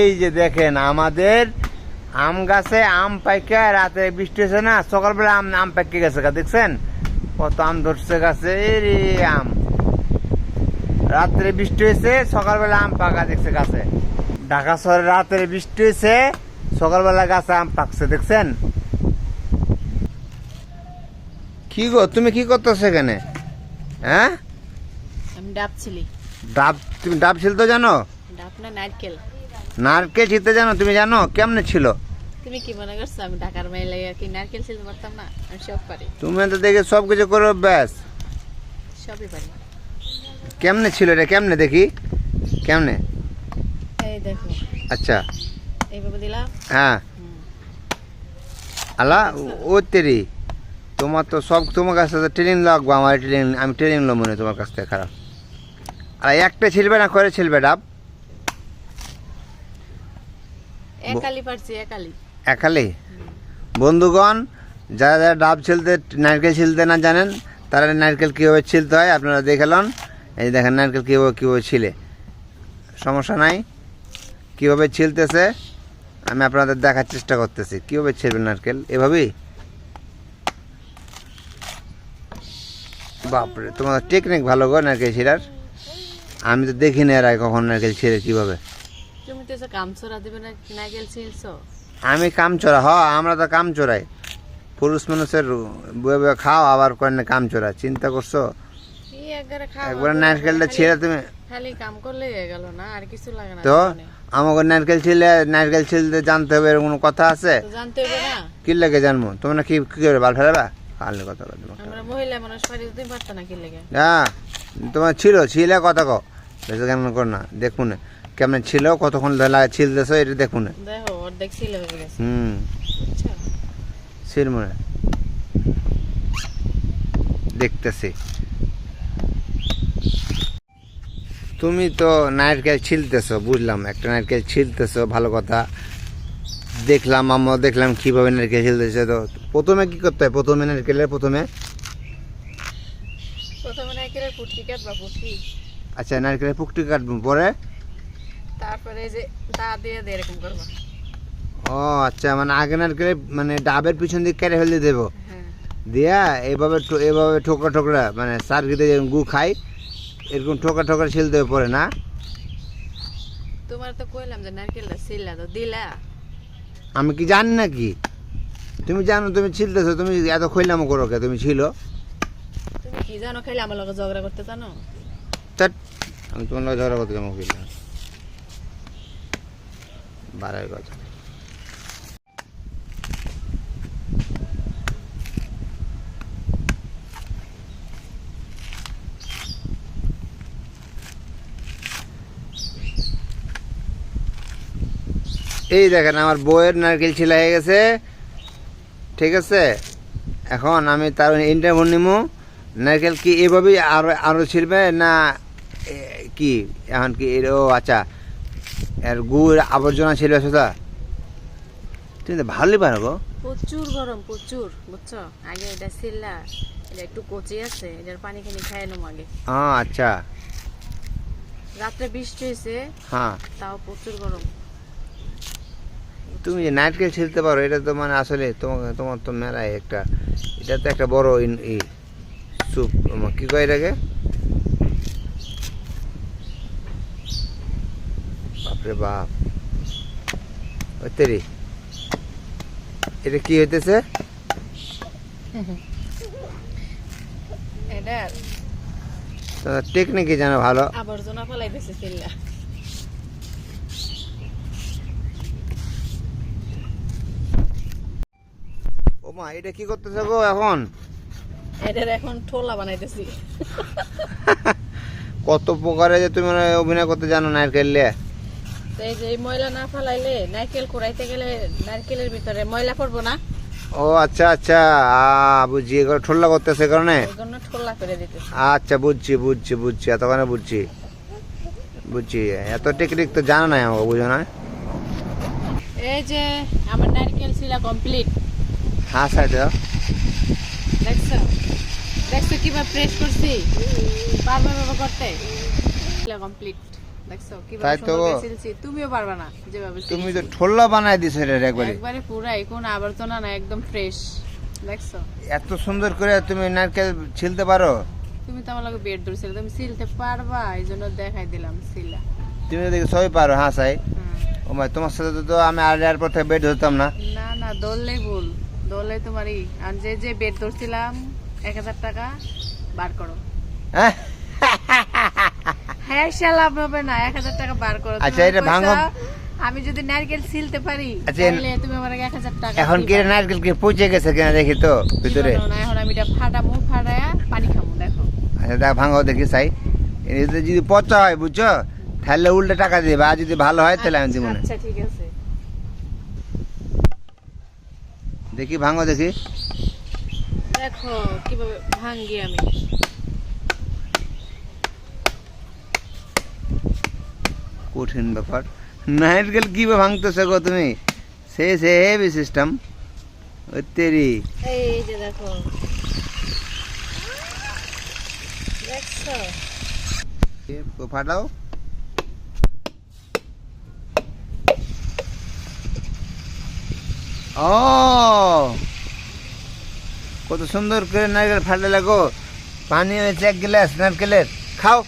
এই যে দেখেন আমাদের আম গাছে আম পাইকা রাতে বৃষ্টি হয়েছে না সকালবেলা আম আম পাইকে গেছে দেখছেন? কত আম ধরছে গাছে রে আম। রাত্রে বৃষ্টি হয়েছে সকালবেলা আম পাকা দেখছে গাছে। ঢাকা শহরে রাত্রে বৃষ্টি হয়েছে সকালবেলা গাছে আম পাকছে দেখছেন? কি গো তুমি কি করতেছো এখানে? হ্যাঁ? আমি ডাব ছিলি। ডাব তুমি ডাব ছিলতে জানো? ডাব না নারকেল? নারকেল ছিলতে জানো তুমি জানো? কেমনে ছিল? তুমি কি মনে করছ আমি ঢাকার মেয়ে লাগে কি নারকেল ছিলতে পারতাম না? আমি সব পারি। তুমি তো দেখে সব কিছু করো ব্যাস। সবই পারি। কেমনে ছিল এটা? কেমনে দেখি? কেমনে? এই দেখো। আচ্ছা। এইভাবে দিলাম। হ্যাঁ। আলা ও তেরি। তোমার তো সব তোমার কাছ থেকে ট্রেনিং লাগবো আমার ট্রেনিং আমি ট্রেনিং মনে হয় তোমার কাছ থেকে খারাপ। আর একটা ছিলবে না করে ছিলবে ডাব। একালি পারছি, একালি। একালে? বন্ধুগণ, যারা যারা ডাব ছিলতে, নারকেল ছিলতে না জানেন, তারা নারকেল কীভাবে ছিলতে হয় আপনারা দেখেলন এই যে দেখেন নারকেল কীভাবে কীভাবে ছিলে। সমস্যা নাই। কীভাবে ছিলতেছে, আমি আপনাদের দেখার চেষ্টা করতেছি। কীভাবে ছিলবে নারকেল? এভাবেই? বাপরে, তোমাদের টেকনিক ভালো গো নারকেল ছিলার আমি তো দেখিনি এর আগে কখন নারকেল ছিঁড়ে কীভাবে। তুমি তো দিবে না আমি কাম চোরা হ আমরা তো কাম চোরাই। পুরুষ মানুষের বয়ে বয়ে খাও আবার করেন কাম চোরা চিন্তা করছ? একবারে নারকেলটা ছিঁড়ে তুমি খালি কাম করলে গেল না আর কিছু লাগে না তো আমাকে নারকেল ছিলে নারকেল ছিলতে জানতে হবে এরকম কথা আছে? জানতে হবে না। কি লাগে জানব? তোমরা কি কি করে বাল ফেলাবা? কথা বলতে আমরা মহিলা মানুষ পারি তুমি পারতো না কি লেগে? হ্যাঁ তোমার ছিল ছিলে কথা কো বেশি কেমন কর না দেখুন। কেমন ছিল কতক্ষণ ধরে ছিলতেছো এটা দেখুন। দেখো অর্ধেক ছিল হয়ে গেছে। হুম। বুঝছ দেখতেছি। তুমি তো নারকেল ছিলতেছো বুঝলাম। একটা নারকেল ছিলতেছো ভালো কথা। দেখলাম আমরা দেখলাম কীভাবে নারকেল ছিলতেছে। তো প্রথমে কি করতে হয়? প্রথমে নারকেলের প্রথমে? প্রথমে নারকেলের পুটকি কাটবা পুটকি। আচ্ছা নারকেলের পুকটি কাটবো। পরে? তারপরে এই যে দা দিয়ে দিয়ে এরকম করবা। ও আচ্ছা মানে আগে নারকেলের মানে ডাবের পিছন দিকে কেটে ফেলে দেবো। হ্যাঁ। দিয়া এভাবে এভাবে ঠোকরা ঠোকরা মানে সার গিতে যেরকম গু খাই এরকম ঠোকরা ঠোকরা ছিলতে হবে পরে না? তোমার তো কইলাম যে নারকেলটা ছিলা তো দিলা। আমি কি জানি নাকি তুমি জানো তুমি ছিলতেছো তুমি এত খইলামো করো কে? তুমি ছিল তুমি কি জানো খাইলে আমার লগে ঝগড়া করতে জানো? আমি তোমার লগে ঝগড়া করতে কেমন বারের কথা এই দেখেন, আমার বইয়ের নারকেল ছিলা হয়ে গেছে। ঠিক আছে? এখন আমি তার ইন্টারভিউ নিমু। নারকেল কি এভাবেই আরও আরও ছিলবে না কি? এখন কি ও আচ্ছা। এর গুড় আবর্জনা ছিল সেটা। তুমি তো ভালোই পারো গো। প্রচুর গরম প্রচুর বুঝছ? আগে এটা ছিলা এটা একটু কচি আছে এটার পানি খানি খাই নেব আগে। হ্যাঁ আচ্ছা। রাত্রে বৃষ্টি হয়েছে হ্যাঁ তাও প্রচুর গরম। তুমি যে নারকেল ছিলতে পারো এটা তো মানে আসলে তোমার তোমার তো মেলায় একটা এটা তো একটা বড় ই স্যুপ কি কয় এটাকে? বাপরে বাপ। ওই এটা কি হইতেছে? এটা টেকনিকই জানো ভালো। আবর্জনা ফেলাইতেছে ছিলা ও মা এটা কি করতেছে গো এখন? এটার এখন ঠোলা বানাইতেছি। কত প্রকারে যে তুমি অভিনয় করতে জানো নারকেল নিয়ে? তো এই যে ময়লা না ফেলাইলে নারকেল কুড়াইতে গেলে নারকেলের ভিতরে ময়লা পড়ব না? ও আচ্ছা আচ্ছা। বুঝছি এগুলো ঠোল্লা করতেছে কারণে ওই জন্য ঠোলা করে দিতেছি। আচ্ছা বুঝছি বুঝছি বুঝছি এতক্ষণে বুঝছি। বুঝছি এত টেকনিক তো জানা নাই আমাকে বুঝো না? এই যে আমার নারকেল ছিলা কমপ্লিট হ্যাঁ সাইড দেখছ? দেখছ কীভাবে প্রেস করছি? পারবে বাবা করতে? কমপ্লিট দেখছ? তাই তো। তুমিও পারবা না যেভাবে তুমি তো ঠোল্লা দিছো এটা একবারে। একবারে পুরাই কোন আবর্জনা না একদম ফ্রেশ দেখছ? এত সুন্দর করে তুমি নারকেল ছিলতে পারো? তুমি তো আমার লগে বেড ধরছিলে তুমি সিলতে পারবা এই জন্য দেখাই দিলাম সিলা তুমি দেখি সবই পারো হ্যাঁ সাই? ও ভাই তোমার সাথে তো- আমি আর এয়ারপর থেকে বেড ধরতাম না। না না দললেই ভুল। দললে তোমারই। আর যে যে বেড ধরছিলাম এক হাজার টাকা বার করো। হ্যাঁ? হ্যাঁ সে লাভ হবে না। এক হাজার টাকা বার করো। আচ্ছা, এটা ভাঙো। আমি যদি নারকেল ছিলতে পারি আচ্ছা, তাহলে তুমি আমার এক হাজার টাকা এখন কি নারকেল কি পচে গেছে কিনা দেখি তো ভিতরে। না, এখন আমি এটা ফাটামু ফাটায়া পানি খামু দেখো। আচ্ছা ভাঙো দেখি এতে যদি পচা হয় বুঝছ? তাহলে উল্টে টাকা দিবে। আর যদি ভালো হয় তাহলে আমি দিব না। আচ্ছা ঠিক আছে। দেখি ভাঙো দেখি। দেখো কীভাবে ভাঙ্গি আমি। কঠিন ব্যাপার। নারকেল কীভাবে ভাঙতেছে গো তুমি? সে সে হেভি সিস্টেম তেরি। এই যে দেখো। ফাটাও। ও! কত সুন্দর করে নারকেল ফাটালে গো। পানি হয়েছে এক গ্লাস নারকেলের। খাও।